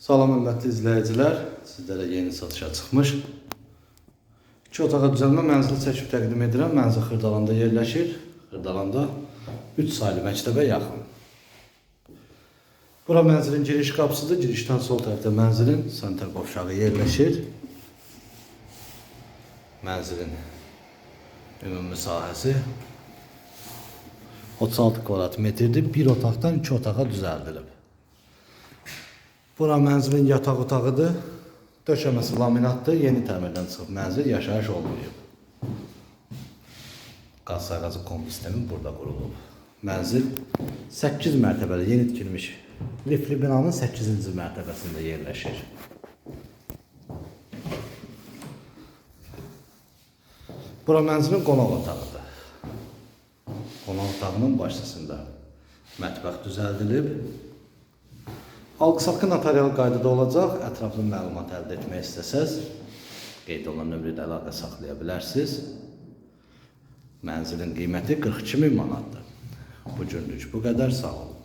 Salam hörmətli izləyicilər, sizlərə yeni satışa çıxmış. 2 otağa düzəlmə mənzili çəkib təqdim edirəm. Mənzil Xırdalanda yerləşir. Xırdalanda 3 saylı məktəbə yaxın. Bura mənzilin giriş qapısıdır. Girişdən sol tərəfdə mənzilin sanitar qovşağı yerləşir. Mənzilin ümumi sahəsi 36 kvadrat metrdir. Bir otaqdan 2 otağa düzəldilib. Bura mənzilin yataq otağıdır. Döşəməsi laminatdır. Yeni təmirdən çıxıb mənzil yaşayış olmayıb. Qaz sayğacı kombi sistemi burada qurulub. Mənzil 8 mərtəbəli yeni tikilmiş lifli binanın 8-ci mərtəbəsində yerləşir. Bura mənzilin qonaq otağıdır. Qonaq otağının başçısında mətbəx düzəldilib. Alqı-satqı notarial qaydada olacaq. Ətraflı məlumat əldə etmək istəsəz, qeyd olunan nömrədə əlaqə saxlaya bilərsiniz. Mənzilin qiyməti 42 min manatdır. Bu günlük bu qədər sağ olun.